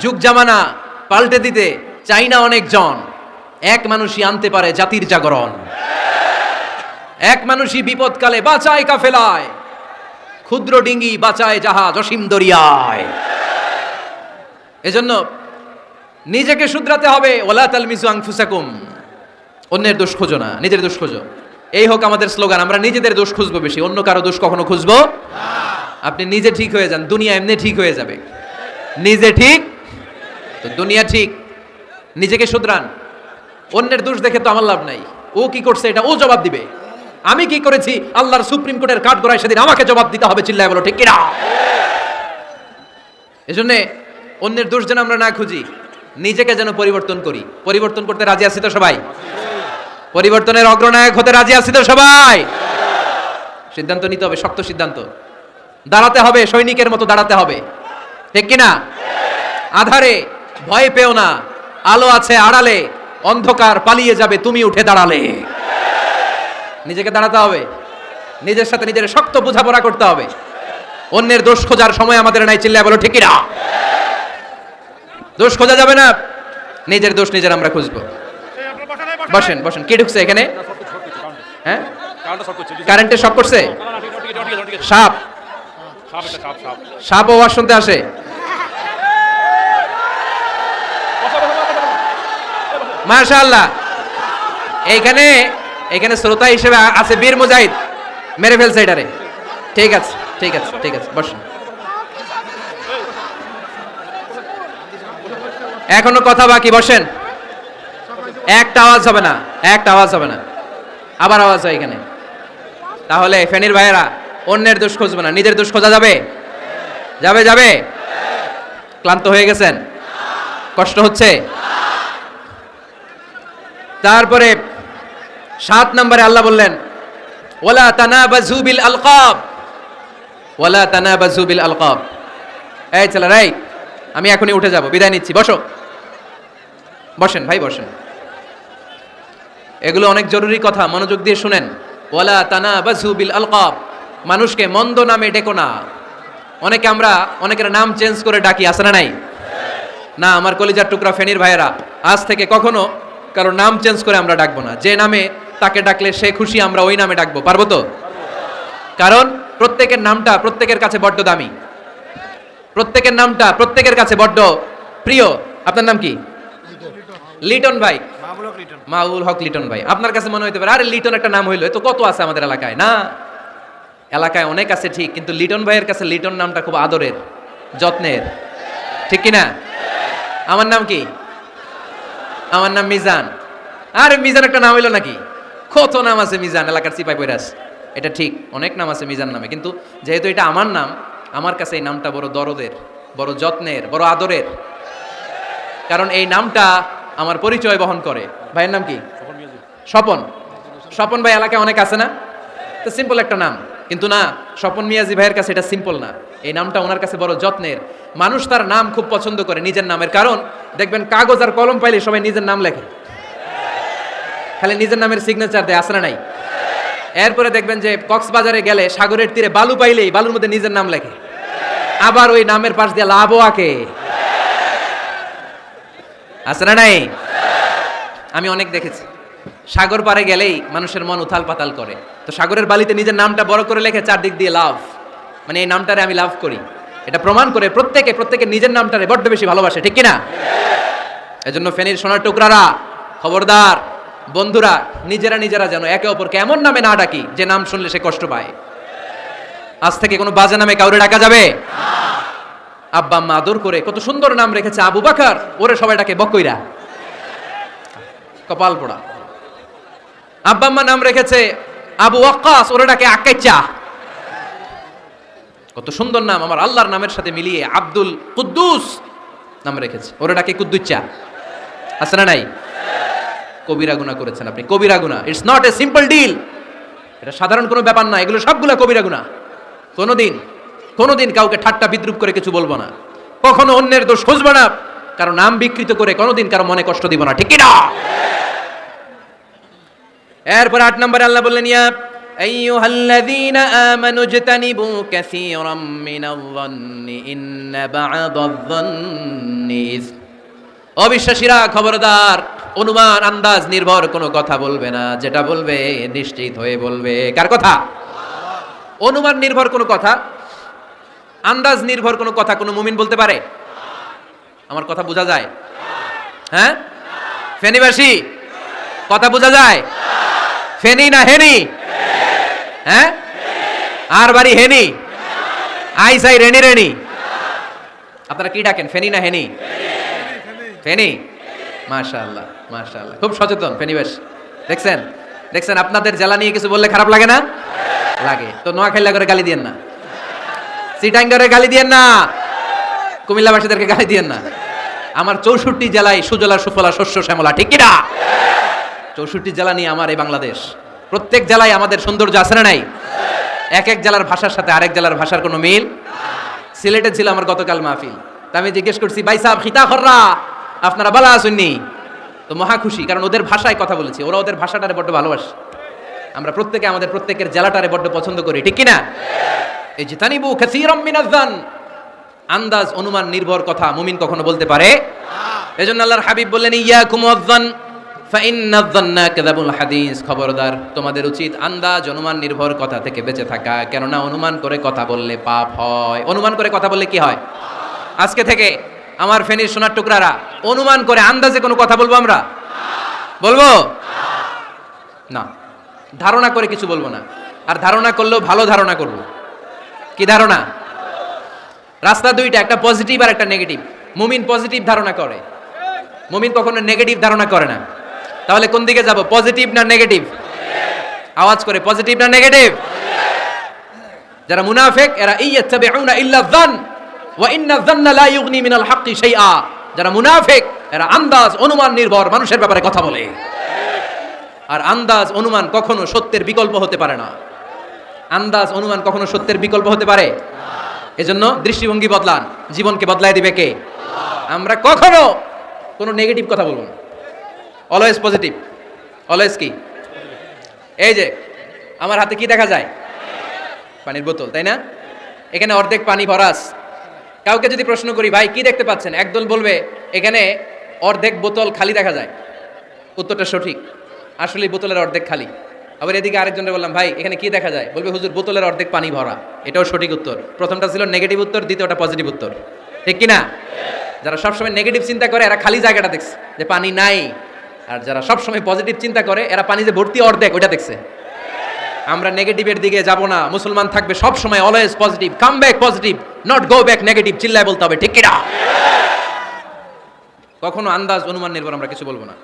যুগ জামানা পাল্টে দিতে চাই না অনেকজন এক মানুষই আনতে পারে জাতির জাগরণ। এক মানুষই বিপদকালে বাঁচায় কাফেলায়। ক্ষুদ্র ডিঙ্গি বাঁচায় জাহাজ অসীম দরিয়ায়। এজন্য নিজেকে শুধরাতে হবে ওলা তাল তালমিজু আংফুসাকুম অন্যের দোষ খোঁজো না, নিজের দোষ খোঁজো। এই হোক আমাদের স্লোগান, আমরা নিজেদের দোষ খুঁজবো বেশি, অন্য কারও দোষ কখনো খুঁজবো? আপনি নিজে ঠিক হয়ে যান, দুনিয়া এমনি ঠিক হয়ে যাবে। নিজে ঠিক তো দুনিয়া ঠিক, নিজেকে শুধরান। অন্যের দোষ দেখে তো আমার লাভ নাই। ও কি করছে এটা ও জবাব দিবে। আমি কি করেছি? আল্লাহর সুপ্রিম কোর্টের কাঠ গড়ায় সেদিন আমাকে জবাব দিতে হবে, চিল্লায় বলো, ঠিক কিনা? এজন্যে অন্যের দোষ যেন আমরা না খুঁজি, নিজেকে যেন পরিবর্তন করি। পরিবর্তন করতে রাজি আছি তো সবাই? পরিবর্তনের অগ্রনায়ক হতে রাজি আছি তো সবাই? সিদ্ধান্ত নিতে হবে, শক্ত সিদ্ধান্ত। দাঁড়াতে হবে, সৈনিকের মতো দাঁড়াতে হবে। ঠিক কিনা? আধারে ভয় পেও না। আলো আছে আড়ালে, অন্ধকার পালিয়ে যাবে, তুমি উঠে দাঁড়ালে। নিজেকে দাঁড়াতে হবে। নিজের সাথে নিজের শক্ত বোঝাপড়া করতে হবে। অন্যের দোষ খোঁজার সময় আমাদের নাই, চিল্লায় বলো ঠিকই না দোষ খোঁজা যাবে না। নিজের দোষ নিজের আমরা খুঁজবো। বসেন বসেন। কে ঢুকছে এখানে? হ্যাঁ? কারেন্টের সব করছে? সাপ। সাপ আওয়াজ শুনতে আসে। মাশাআল্লাহ। এইখানে এখানে শ্রোতা হিসেবে আছে বীর মুজাহিদ। মেরে ফেলছে এটারে। ঠিক আছে ঠিক আছে ঠিক আছে, বসুন। এখনও কথা বাকি, বসেন। একটা আওয়াজ হবে না, একটা আওয়াজ হবে না। আবার আওয়াজ হয় এখানে। তাহলে ফেনির ভাইয়েরা, অন্যের দোষ খুঁজবে না, নিজের দোষ খোঁজা যাবে? যাবে যাবে? ক্লান্ত হয়ে গেছেন? কষ্ট হচ্ছে? তারপরে সাত নম্বরে আল্লাহ বললেন ওলা তানাবাজু বিল আলকাব। ওলা তানাবাজু বিল আলকাব। এই ছেলে রাই আমি এখনই উঠে যাব, বিদায় নিচ্ছি, বসো। বসেন ভাই, বসেন। এগুলো অনেক জরুরি কথা, মনোযোগ দিয়ে শুনেন। ওয়ালা তানাবাজু বিল আলকাব। মানুষকে মন্দ নামে ডেকো না। অনেকে আমরা, অনেকের নাম চেঞ্জ করে ডাকি আসে না নাই? না, আমার কলিজার টুকরা ফেনির ভাইয়েরা, আজ থেকে কখনো কারও নাম চেঞ্জ করে আমরা ডাকবো না। যে নামে তাকে ডাকলে সে খুশি, আমরা ওই নামে ডাকবো। পারব তো? কারণ প্রত্যেকের নামটা প্রত্যেকের কাছে বড্ড দামি। প্রত্যেকের নামটা প্রত্যেকের কাছে বড্ড প্রিয়। আপনার নাম কি? লিটন ভাই। মাউল হক লিটন ভাই। আপনার কাছে মনে হইতে পারে, আরে লিটন একটা নাম হইল তো কত আছে আমাদের এলাকায়? না। এলাকায় অনেক আছে ঠিক, কিন্তু লিটন ভাইয়ের কাছে লিটন নামটা খুব আদরের, যত্নের। ঠিক কি না আমার নাম কি? আমার নাম মিজান। আরে মিজান একটা নাম হইল নাকি? কত নাম আছে মিজান? এলাকার সিপাই পৈরাস। এটা ঠিক অনেক নাম আছে মিজান নামে কিন্তু যেহেতু এটা আমার নাম আমার কাছে এই নামটা বড় দরদের বড় যত্নের বড় আদরের। কারণ এই নামটা আমার পরিচয় বহন করে। ভাইয়ের নাম কি? স্বপন স্বপন। ভাই এলাকায় অনেক আছে না? তো সিম্পল একটা নাম। কিন্তু না স্বপন মিয়াজি ভাইয়ের কাছে এটা সিম্পল না। এই নামটা ওনার কাছে বড় যত্নের। মানুষ তার নাম খুব পছন্দ করে নিজের নামের কারণ, দেখবেন কাগজ আর কলম পাইলে সবাই নিজের নাম লেখে। খালি নিজের নামের সিগনেচার দেয় আসলে নাই? এরপরে দেখবেন যে কক্সবাজারে গেলে সাগরের তীরে বালু পাইলেই বালুর মধ্যে নিজের নাম লেখে। আবার ওই নামের পাশ দিয়ে লাভও আঁকে। না নাই? আমি অনেক দেখেছি। সাগর পারে গেলেই মানুষের মন উথাল পাতাল করে। তো সাগরের বালিতে নিজের নামটা বড় করে লেখে, চারদিক দিয়ে লাভ। মানে এই নামটারে আমি লাভ করি। এটা প্রমাণ করে প্রত্যেকে প্রত্যেকে নিজের নামটারে বড্ড বেশি ভালোবাসে, ঠিক কিনা? এজন্য ফেনীর সোনার টুকরারা, খবরদার, বন্ধুরা, নিজেরা নিজেরা যেন একে অপরকে এমন নামে না ডাকি, যে নাম শুনলে সে কষ্ট পায়। আজ থেকে কোনো বাজে নামে কাউরে ডাকা যাবে? আব্বা আম্মা আদর করে কত সুন্দর নাম রেখেছে আবু বাকার, ওরে সবাই ডাকে বকইরা। কপাল পোড়া। আব্বা আম্মা নাম রেখেছে আবু ওয়াক্কাস, ওরে ডাকে আকাইচা কত সুন্দর নাম, আমার আল্লাহর নামের সাথে মিলিয়ে আব্দুল কুদ্দুস নাম রেখেছে। ওরা ডাকে কুদ্দুচ্চা। আছে না নাই? কবিরা গুণা করেছেন আপনি। কবিরা গুণা it's not a simple deal এটা সাধারণ কোনো ব্যাপার না। এগুলো সবগুলা কবিরা গুণা কোনোদিন কোনোদিন কাউকে ঠাট্টা, বিদ্রুপ করে কিছু বলব না। কখনো অন্যের দোষ খুঁজবো না। কারও নাম বিকৃত করে কোনোদিন কারও মনে কষ্ট দিব না। ঠিক না? এরপর আট নম্বরে আল্লাহ বললেন, ইয়া أيها الذين آمنوا اجتنبوا كثيرا من الظن إن بعض الظن إثم অবিশ্বাসীরা খবরদার অনুমান আন্দাজ নির্ভর কোনো কথা বলবে না যেটা বলবে নিশ্চিত হয়ে বলবে কার কথা অনুমান নির্ভর কোনো কথা আন্দাজ নির্ভর কোনো কথা কোনো মুমিন বলতে পারে আমার কথা বোঝা যায় হ্যাঁ ফেনীবাসী কথা বোঝা যায় ফেনি না হেনি হ্যাঁ? আর বাড়ি হেনি? আই সাই রেনি রেনি। আপনারা কি ডাকেন? ফেনি না হেনি? ফেনি। মাশাআল্লাহ মাশাআল্লাহ। খুব সচেতন ফেনিবাসী দেখছেন? দেখছেন? আপনাদের জেলা নিয়ে কিছু বললে খারাপ লাগে না? লাগে। তো নোয়াখাইলা করে গালি দিয়েন না। সিটাঙ্গারে গালি দিয়েন না। কুমিল্লাবাসীদেরকে গালি দিয়েন না। আমার চৌষট্টি জেলায় সুজলা, সুফলা, শস্য, শ্যামলা, ঠিক কিনা চৌষট্টি জেলা নিয়ে আমার এই বাংলাদেশ। প্রত্যেক জেলায় আমাদের সৌন্দর্য আছে না নাই? এক এক জেলার ভাষার সাথে আরেক জেলার ভাষার কোনো মিল? সিলেটে ছিল আমার গতকাল মাহফিল। তা আমি জিজ্ঞেস করছি, ভাই সাহেব, খিতা খররা? আপনারা বালা আসুননি তো মহা খুশি, কারণ ওদের ভাষায় কথা বলেছি। ওরা ওদের ভাষাটারে বড্ড ভালোবাসে। আমরা প্রত্যেকে আমাদের প্রত্যেকের জেলাটারে বড্ড পছন্দ করি, ঠিক কিনা? এই যে তানিবু কাসীরাম মিনাজ-জান আন্দাজ, অনুমান, নির্ভর কথা মুমিন কখনো বলতে পারে? এজন্য আল্লাহর হাবিব বললেন ফাইন্নাজ-জান্না কাযাবুল হাদিস, খবরদার, তোমাদের উচিত আন্দাজ, অনুমান, নির্ভর কথা থেকে বেঁচে থাকা। কেননা অনুমান করে কথা বললে পাপ হয়। অনুমান করে কথা বললে কি হয়? আজকে থেকে আমার ফেনীর সোনার টুকরারা, অনুমান করে আন্দাজে কোনো কথা বলব আমরা? বলব? না। ধারণা করে কিছু বলব না। আর ধারণা করলেও ভালো ধারণা করব। কি ধারণা? রাস্তা দুইটা, একটা পজিটিভ আর একটা নেগেটিভ মুমিন পজিটিভ ধারণা করে। মুমিন কখনো নেগেটিভ ধারণা করে না। তাহলে কোন দিকে যাব? পজিটিভ না নেগেটিভ আওয়াজ করে পজিটিভ না নেগেটিভ যারা মুনাফেক, এরা ইয়াত্তাবিউনা ইল্লা যান, ওয়া ইন্না যান্না লা ইউগনি মিনাল হাক্কি শাইআ। যারা মুনাফেক, এরা আন্দাজ, অনুমান নির্ভর মানুষের ব্যাপারে কথা বলে। আর আন্দাজ, অনুমান কখনো সত্যের বিকল্প হতে পারে না। আন্দাজ, অনুমান কখনো সত্যের বিকল্প হতে পারে? এজন্য দৃষ্টিভঙ্গি বদলান। জীবনকে বদলায় দিবে কে? আমরা কখনো কোনো নেগেটিভ কথা বলব না। অলওয়েজ পজিটিভ অলওয়েজ কি এই যে, আমার হাতে কি দেখা যায়? পানির বোতল, তাই না? এখানে অর্ধেক পানি ভরাস। কাউকে যদি প্রশ্ন করি, ভাই, কি দেখতে পাচ্ছেন? একদল বলবে, এখানে অর্ধেক বোতল খালি দেখা যায়। উত্তরটা সঠিক। আসলে বোতলের অর্ধেক খালি। আবার এদিকে আরেকজনকে বললাম, ভাই, এখানে কি দেখা যায়? বলবে, হুজুর, বোতলের অর্ধেক পানি ভরা। এটাও সঠিক উত্তর। প্রথমটা ছিল নেগেটিভ উত্তর, দ্বিতীয়টা পজিটিভ উত্তর। ঠিক কি না যারা সবসময় নেগেটিভ চিন্তা করে, এরা খালি জায়গাটা দেখছে যে পানি নাই। আর যারা সবসময় পজিটিভ চিন্তা করে, এরা পানি যে ভর্তি অর্ধেক, ওইটা দেখছে। আমরা নেগেটিভের দিকে যাব না, মুসলমান থাকবে সব সময় always positive come back positive not go back negative চিল্লায় বলতে হবে, ঠিক কখনো আন্দাজ, অনুমান নির্ভর আমরা কিছু বলব না।